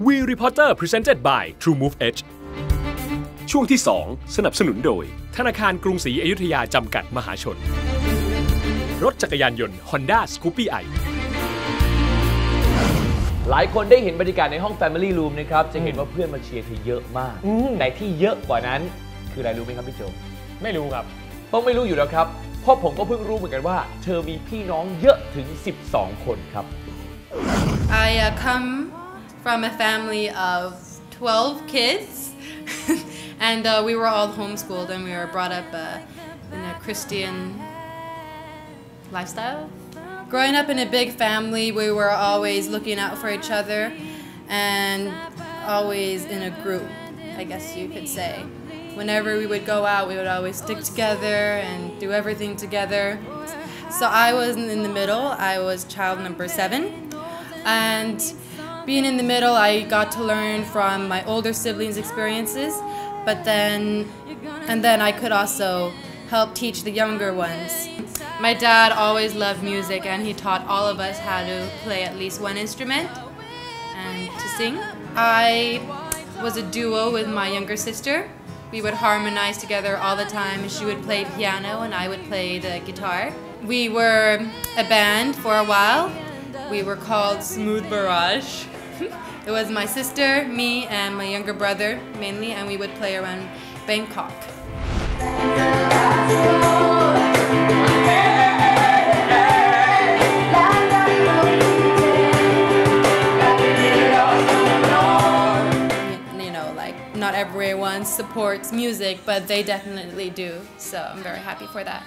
Reporter Presented by True Move Edge ช่วงที่ 2 สนับสนุนโดย ธนาคารกรุงศรีอยุธยาจำกัดมหาชน รถจักรยานยนต์ Honda Scoopy i หลายคนได้เห็นบรรยากาศในห้อง Family Room นะครับ จะเห็นว่าเพื่อนมาเชียร์เธอเยอะมาก แต่ที่เยอะกว่านั้นคืออะไรรู้ไหมครับพี่โจไม่รู้ครับ ต้องไม่รู้อยู่แล้วครับเพราะผมก็เพิ่งรู้เหมือนกันว่า เธอมีพี่น้องเยอะถึง 12 คนครับ I uh, come from a family of 12 kids, and uh, we were all homeschooled and we were brought up uh, in a Christian lifestyle. Growing up in a big family, we were always looking out for each other and always in a group, I guess you could say. Whenever we would go out, we would always stick together and do everything together. So I was in the middle, I was child number seven. And being in the middle, I got to learn from my older siblings' experiences, but then, and then I could also help teach the younger ones. My dad always loved music, and he taught all of us how to play at least one instrument and to sing. I was a duo with my younger sister. We would harmonize together all the time. She would play piano, and I would play the guitar. We were a band for a while. We were called Smooth Barrage. It was my sister, me, and my younger brother mainly, and we would play around Bangkok. You know, like not everyone supports music, but they definitely do. So I'm very happy for that.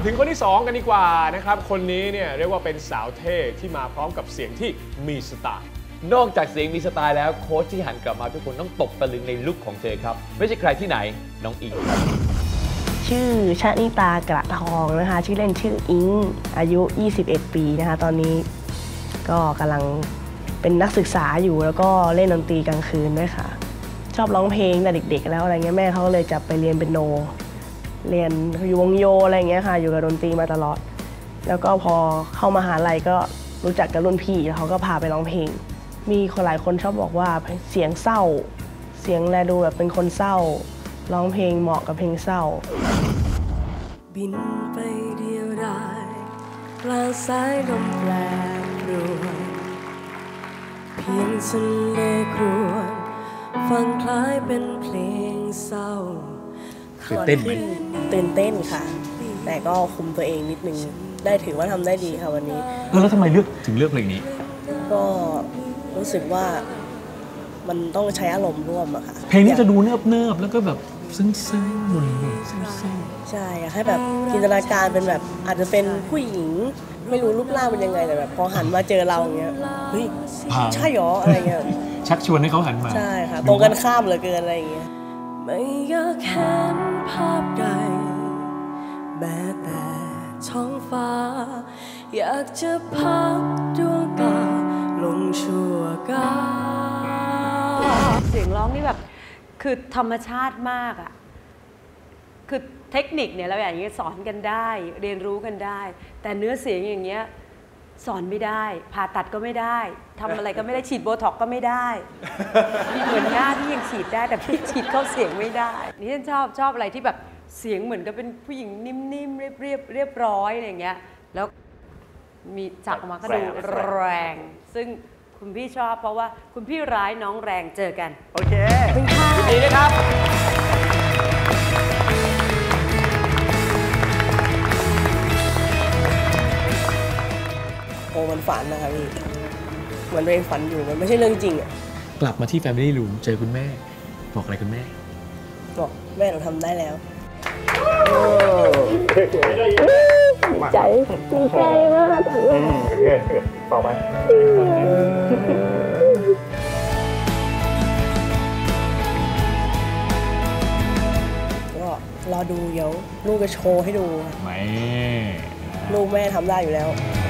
มาถึงคนที่ 2 กันดีกว่านะครับ คนนี้เนี่ยเรียกว่าเป็นสาวเท่ที่มาพร้อมกับเสียงที่มีสไตล์ นอกจากเสียงมีสไตล์แล้วโค้ชที่หันกลับมาทุกคนต้องตกตะลึงในลุคของเธอครับ ไม่ใช่ใครที่ไหนน้องอิงครับชื่อชนิตากระทองนะคะ ชื่อเล่นชื่ออิงอายุ 21 ปีนะคะ ตอนนี้ก็กำลังเป็นนักศึกษาอยู่แล้วก็เล่นดนตรีกลางคืนด้วยค่ะ ชอบร้องเพลงแต่เด็กๆ แล้วอะไรเงี้ยแม่เขาก็เลยจับไปเรียนเป็นโน เรียนอยู่วงโยอะไรเงี้ยค่ะ อยู่กับดนตรีมาตลอด แล้วก็พอเข้ามาหาลัยก็รู้จักกับรุ่นพี่แล้วเขาก็พาไปร้องเพลง มีคนหลายคนชอบบอกว่าเสียงเศร้า เสียงแลดูแบบเป็นคนเศร้า ร้องเพลงเหมาะกับเพลงเศร้า บินไปเดียวดายกลางสายลมแปรปรวนเพียงฉันเลครวญฟังคล้ายเป็นเพลงเศร้า ตื่นเต้นไหมตื่นเต้นค่ะ แต่ก็คุมตัวเองนิดนึงได้ถือว่าทำได้ดีค่ะวันนี้แล้วทำไมเลือกถึงเลือกเพลงนี้ ก็รู้สึกว่ามันต้องใช้อารมณ์ร่วมอะค่ะ เพลงนี้จะอยากดูเนิบเนิบๆแล้วก็แบบซึ้งซึ้งๆหนุ่นหนุ่นซึ้งซึ้งใช่อยากให้แบบจินตนาการเป็นแบบอาจจะเป็นผู้หญิง ไม่รู้รูปร่างเป็นยังไงแต่แบบพอหันมาเจอเราอย่างเงี้ยเฮ้ยผ่านใช่หรออะไรเงี้ยชักชวนให้เขาหันมาใช่ค่ะตรงกันข้ามเหลือเกินอะไรอย่างเงี้ย ไม่อยากเห็นภาพใด แม้แต่ท้องฟ้า อยากจะพักดวงตาลงชั่วกาเสียงร้องนี่แบบ คือธรรมชาติมากอะคือเทคนิคเนี่ยเราอย่างเงี้ยสอนกันได้ เรียนรู้กันได้ แต่เนื้อเสียงอย่างเงี้ย สอนไม่ได้ ผ่าตัดก็ไม่ได้ทำอะไรก็ไม่ได้ฉีดโบท็อกก็ไม่ได้ เหมือนหน้าที่ยังฉีดได้แต่พี่ฉีดเข้าเสียงไม่ได้นี่ฉันชอบชอบอะไรที่แบบเสียงเหมือนกับเป็นผู้หญิงนิ่มๆเรียบเรียบๆเรียบร้อยอะไรอย่างเงี้ยแล้วมีจักออกมาก็ดูแรง ซึ่งคุณพี่ชอบเพราะว่าคุณพี่ร้ายน้องแรงเจอกัน โอเคยินดีนะครับ ฝันนะคะพี่เหมือนตัวเองฝันอยู่มันไม่ใช่เรื่องจริงอะกลับมาที่ Family Room เจอคุณแม่ บอกอะไรคุณแม่ บอกแม่เราทำได้แล้วก็รอดูเดี๋ยวลูกจะโชว์ให้ดูค่ะไม่ ลูกแม่ทำได้อยู่แล้วเ